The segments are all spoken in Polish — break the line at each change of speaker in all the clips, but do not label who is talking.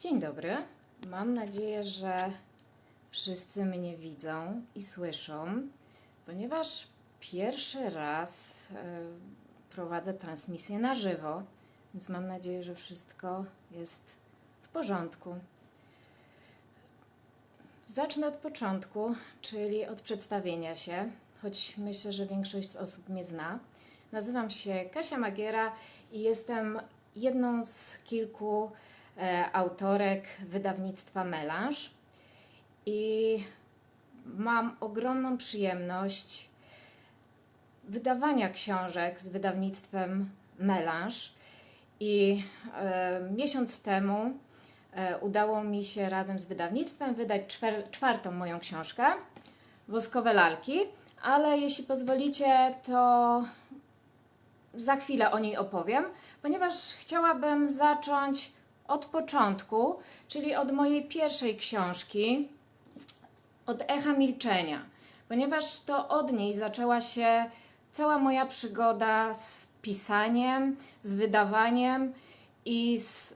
Dzień dobry. Mam nadzieję, że wszyscy mnie widzą i słyszą, ponieważ pierwszy raz e, prowadzę transmisję na żywo, więc mam nadzieję, że wszystko jest w porządku. Zacznę od początku, czyli od przedstawienia się, choć myślę, że większość z osób mnie zna. Nazywam się Kasia Magiera i jestem jedną z kilku autorek wydawnictwa Melange. I mam ogromną przyjemność wydawania książek z wydawnictwem Melange. I e, miesiąc temu e, udało mi się razem z wydawnictwem wydać czwer, czwartą moją książkę Woskowe lalki, ale jeśli pozwolicie, to za chwilę o niej opowiem, ponieważ chciałabym zacząć od początku, czyli od mojej pierwszej książki, od Echa Milczenia, ponieważ to od niej zaczęła się cała moja przygoda z pisaniem, z wydawaniem i z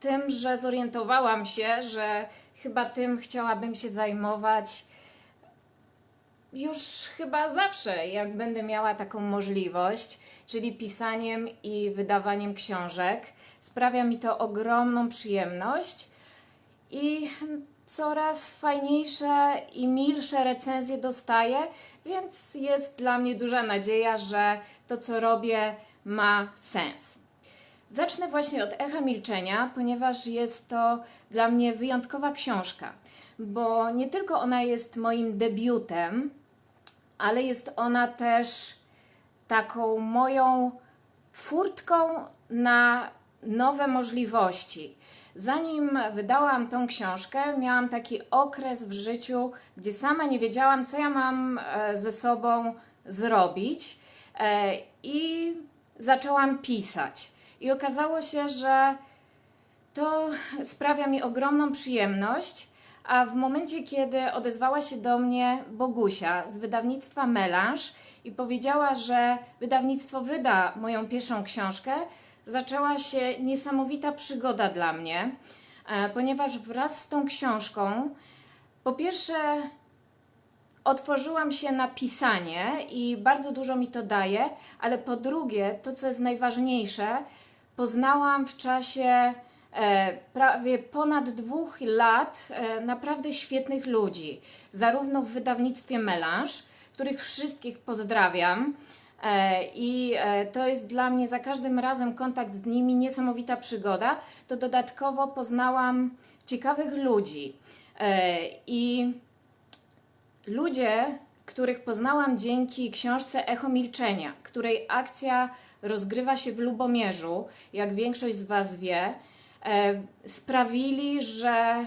tym, że zorientowałam się, że chyba tym chciałabym się zajmować już chyba zawsze, jak będę miała taką możliwość, czyli pisaniem i wydawaniem książek. Sprawia mi to ogromną przyjemność i coraz fajniejsze i milsze recenzje dostaję, więc jest dla mnie duża nadzieja, że to, co robię, ma sens. Zacznę właśnie od Echa Milczenia, ponieważ jest to dla mnie wyjątkowa książka, bo nie tylko ona jest moim debiutem, ale jest ona też taką moją furtką na nowe możliwości. Zanim wydałam tą książkę, miałam taki okres w życiu, gdzie sama nie wiedziałam, co ja mam e, ze sobą zrobić, e, i zaczęłam pisać. I okazało się, że to sprawia mi ogromną przyjemność, a w momencie, kiedy odezwała się do mnie Bogusia z wydawnictwa Melange i powiedziała, że wydawnictwo wyda moją pierwszą książkę, zaczęła się niesamowita przygoda dla mnie, e, ponieważ wraz z tą książką, po pierwsze, otworzyłam się na pisanie i bardzo dużo mi to daje, ale po drugie, to co jest najważniejsze, poznałam w czasie prawie ponad dwóch lat e, naprawdę świetnych ludzi, zarówno w wydawnictwie Melange, których wszystkich pozdrawiam. E, I e, to jest dla mnie za każdym razem kontakt z nimi niesamowita przygoda. To dodatkowo poznałam ciekawych ludzi. E, I ludzie, których poznałam dzięki książce Echo Milczenia, której akcja rozgrywa się w Lubomierzu, jak większość z Was wie, e, sprawili, że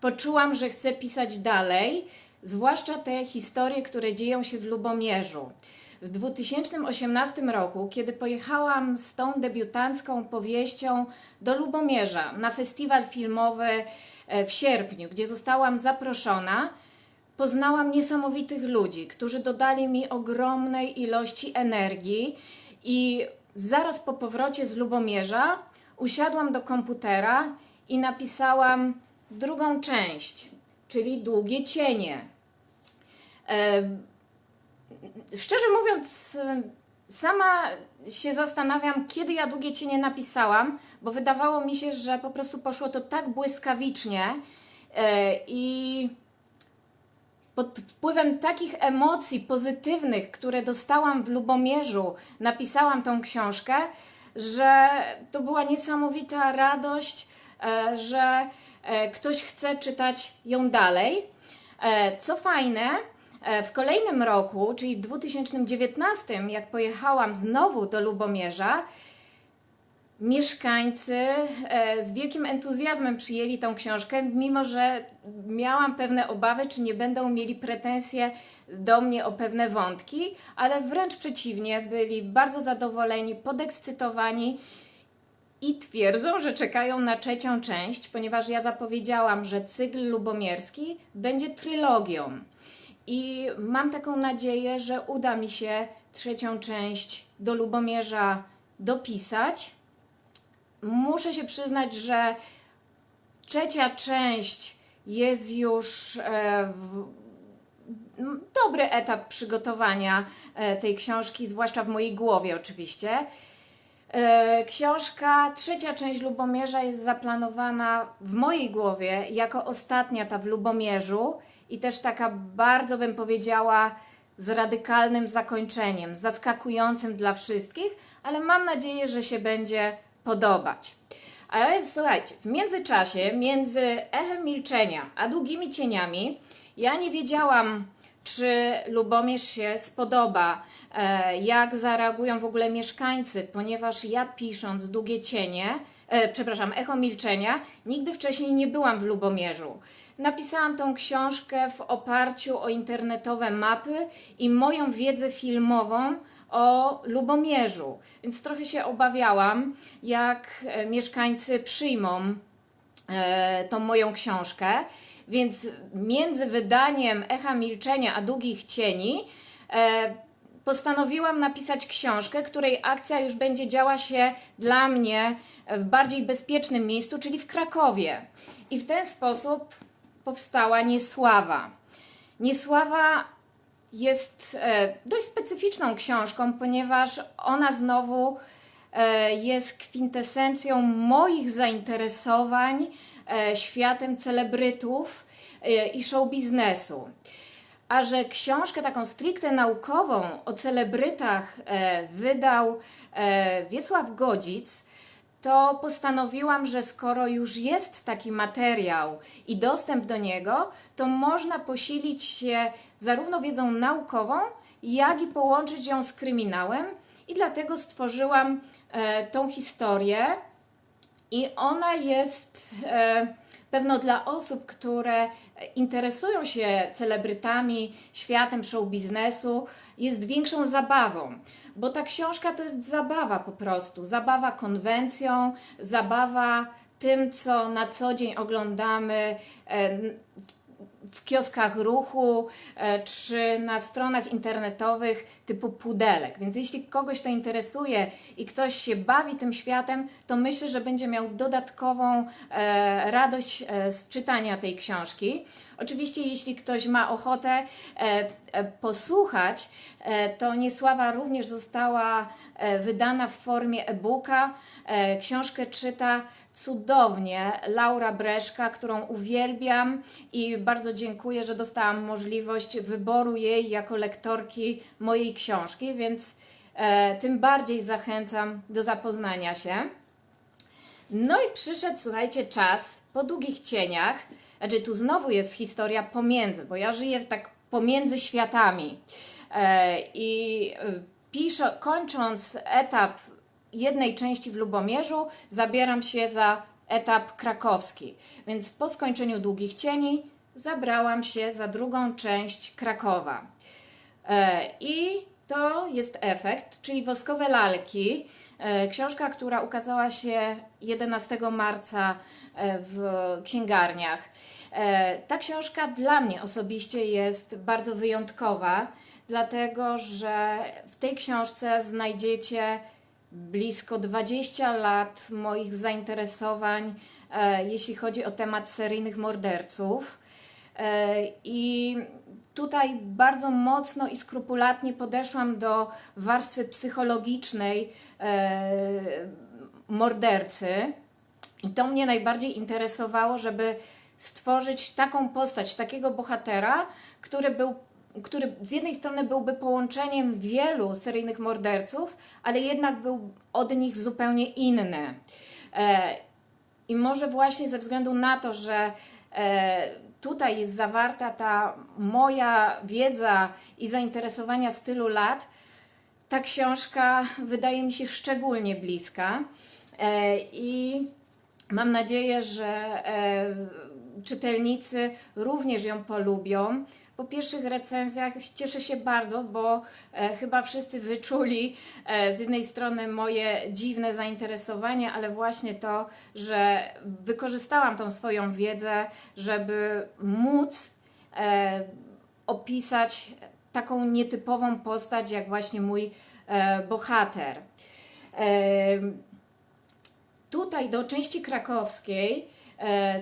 poczułam, że chcę pisać dalej, zwłaszcza te historie, które dzieją się w Lubomierzu. W 2018 roku, kiedy pojechałam z tą debiutancką powieścią do Lubomierza na festiwal filmowy e, w sierpniu, gdzie zostałam zaproszona, poznałam niesamowitych ludzi, którzy dodali mi ogromnej ilości energii i zaraz po powrocie z Lubomierza usiadłam do komputera i napisałam drugą część, czyli Długie Cienie. E, Szczerze mówiąc, sama się zastanawiam, kiedy ja Długie Cienie napisałam, bo wydawało mi się, że po prostu poszło to tak błyskawicznie e, i pod wpływem takich emocji pozytywnych, które dostałam w Lubomierzu, napisałam tą książkę, że to była niesamowita radość, e, że e, ktoś chce czytać ją dalej. E, Co fajne, w kolejnym roku, czyli w 2019, jak pojechałam znowu do Lubomierza, mieszkańcy e, z wielkim entuzjazmem przyjęli tą książkę, mimo że miałam pewne obawy, czy nie będą mieli pretensje do mnie o pewne wątki, ale wręcz przeciwnie, byli bardzo zadowoleni, podekscytowani i twierdzą, że czekają na trzecią część, ponieważ ja zapowiedziałam, że cykl lubomierski będzie trylogią. I mam taką nadzieję, że uda mi się trzecią część do Lubomierza dopisać. Muszę się przyznać, że trzecia część jest już e, dobry etap przygotowania e, tej książki, zwłaszcza w mojej głowie oczywiście. E, Książka, trzecia część Lubomierza jest zaplanowana w mojej głowie jako ostatnia ta w Lubomierzu i też taka bardzo bym powiedziała z radykalnym zakończeniem, zaskakującym dla wszystkich, ale mam nadzieję, że się będzie podobać. Ale słuchajcie, w międzyczasie, między echem milczenia a długimi cieniami, ja nie wiedziałam, czy Lubomierz się spodoba, e, jak zareagują w ogóle mieszkańcy, ponieważ ja pisząc Długie Cienie, e, przepraszam, Echo Milczenia, nigdy wcześniej nie byłam w Lubomierzu. Napisałam tą książkę w oparciu o internetowe mapy i moją wiedzę filmową o Lubomierzu, więc trochę się obawiałam, jak e, mieszkańcy przyjmą e, tą moją książkę. Więc między wydaniem Echa Milczenia a Długich Cieni e, postanowiłam napisać książkę, której akcja już będzie działa się dla mnie w bardziej bezpiecznym miejscu, czyli w Krakowie. I w ten sposób powstała Niesława. Niesława jest e, dość specyficzną książką, ponieważ ona znowu e, jest kwintesencją moich zainteresowań e, światem celebrytów i show biznesu. A że książkę taką stricte naukową o celebrytach wydał Wiesław Godzic, to postanowiłam, że skoro już jest taki materiał i dostęp do niego, to można posilić się zarówno wiedzą naukową, jak i połączyć ją z kryminałem. I dlatego stworzyłam e, tą historię. I ona jest e, pewno dla osób, które interesują się celebrytami, światem show biznesu, jest większą zabawą, bo ta książka to jest zabawa po prostu, zabawa konwencją, zabawa tym, co na co dzień oglądamy w kioskach ruchu e, czy na stronach internetowych typu pudelek. Więc jeśli kogoś to interesuje i ktoś się bawi tym światem, to myślę, że będzie miał dodatkową e, radość e, z czytania tej książki. Oczywiście, jeśli ktoś ma ochotę posłuchać, to Niesława również została wydana w formie e-booka. Książkę czyta cudownie Laura Breszka, którą uwielbiam i bardzo dziękuję, że dostałam możliwość wyboru jej jako lektorki mojej książki, więc e, tym bardziej zachęcam do zapoznania się. No i przyszedł, słuchajcie, czas po długich cieniach. Znaczy, tu znowu jest historia pomiędzy, bo ja żyję tak pomiędzy światami. E, I e, piszę, kończąc etap jednej części w Lubomierzu, zabieram się za etap krakowski. Więc po skończeniu długich cieni zabrałam się za drugą część Krakowa. E, I to jest efekt, czyli Woskowe Lalki. E, Książka, która ukazała się 11 marca e, w księgarniach. Ta książka dla mnie osobiście jest bardzo wyjątkowa, dlatego że w tej książce znajdziecie blisko 20 lat moich zainteresowań, e, jeśli chodzi o temat seryjnych morderców. E, I tutaj bardzo mocno i skrupulatnie podeszłam do warstwy psychologicznej e, mordercy. I to mnie najbardziej interesowało, żeby stworzyć taką postać, takiego bohatera, który był który z jednej strony byłby połączeniem wielu seryjnych morderców, ale jednak był od nich zupełnie inny. E, I może właśnie ze względu na to, że e, tutaj jest zawarta ta moja wiedza i zainteresowania z tylu lat, ta książka wydaje mi się szczególnie bliska. E, I mam nadzieję, że czytelnicy również ją polubią. Po pierwszych recenzjach cieszę się bardzo, bo e, chyba wszyscy wyczuli e, z jednej strony moje dziwne zainteresowanie, ale właśnie to, że wykorzystałam tą swoją wiedzę, żeby móc e, opisać taką nietypową postać, jak właśnie mój bohater. Tutaj do części krakowskiej,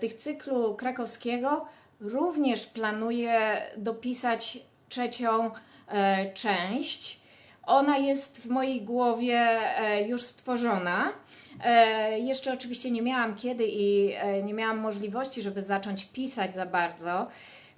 tych cyklu krakowskiego, również planuję dopisać trzecią e, część. Ona jest w mojej głowie e, już stworzona. E, Jeszcze oczywiście nie miałam kiedy i e, nie miałam możliwości, żeby zacząć pisać za bardzo.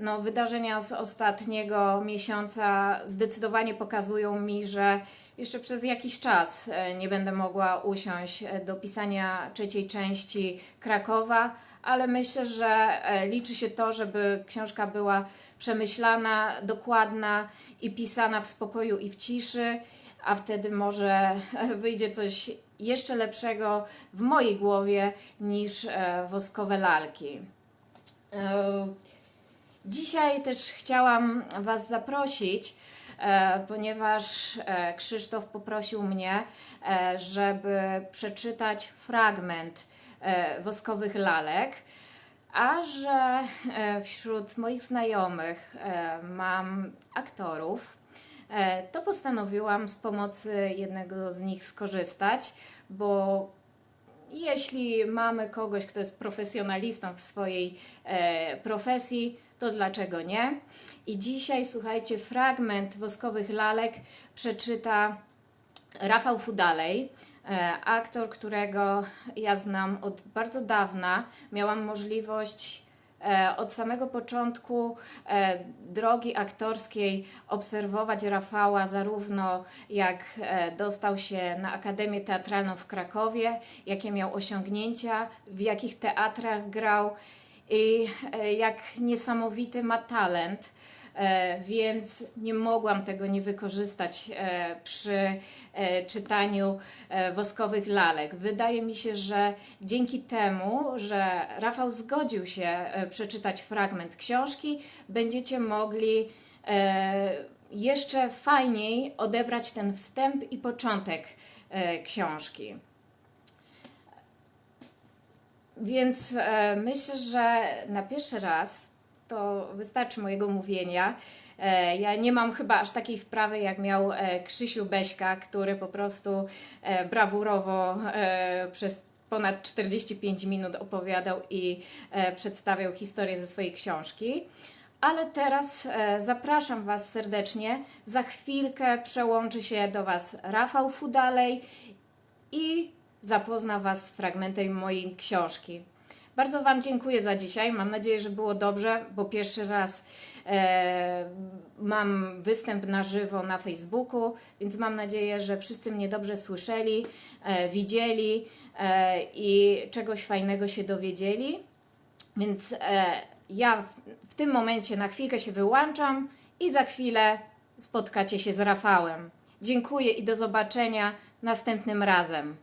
No, wydarzenia z ostatniego miesiąca zdecydowanie pokazują mi, że jeszcze przez jakiś czas e, nie będę mogła usiąść e, do pisania trzeciej części Krakowa, ale myślę, że e, liczy się to, żeby książka była przemyślana, dokładna i pisana w spokoju i w ciszy, a wtedy może wyjdzie coś jeszcze lepszego w mojej głowie niż woskowe lalki. Dzisiaj też chciałam Was zaprosić, e, ponieważ e, Krzysztof poprosił mnie, e, żeby przeczytać fragment woskowych lalek, a że wśród moich znajomych mam aktorów, to postanowiłam z pomocy jednego z nich skorzystać, bo jeśli mamy kogoś, kto jest profesjonalistą w swojej profesji, to dlaczego nie? I dzisiaj, słuchajcie, fragment woskowych lalek przeczyta Rafał Fudalej, e, aktor, którego ja znam od bardzo dawna. Miałam możliwość e, od samego początku e, drogi aktorskiej obserwować Rafała, zarówno jak dostał się na Akademię Teatralną w Krakowie, jakie miał osiągnięcia, w jakich teatrach grał i e, jak niesamowity ma talent. E, więc nie mogłam tego nie wykorzystać e, przy czytaniu woskowych lalek. Wydaje mi się, że dzięki temu, że Rafał zgodził się przeczytać fragment książki, będziecie mogli jeszcze fajniej odebrać ten wstęp i początek książki. Więc e, myślę, że na pierwszy raz to wystarczy mojego mówienia. E, ja nie mam chyba aż takiej wprawy, jak miał e, Krzysiu Beśka, który po prostu e, brawurowo e, przez ponad 45 minut opowiadał i e, przedstawiał historię ze swojej książki. Ale teraz e, zapraszam Was serdecznie. Za chwilkę przełączy się do Was Rafał Fudalej i zapozna Was z fragmentem mojej książki. Bardzo Wam dziękuję za dzisiaj. Mam nadzieję, że było dobrze, bo pierwszy raz e, mam występ na żywo na Facebooku, więc mam nadzieję, że wszyscy mnie dobrze słyszeli, e, widzieli e, i czegoś fajnego się dowiedzieli. Więc e, ja w, w tym momencie na chwilkę się wyłączam i za chwilę spotkacie się z Rafałem. Dziękuję i do zobaczenia następnym razem.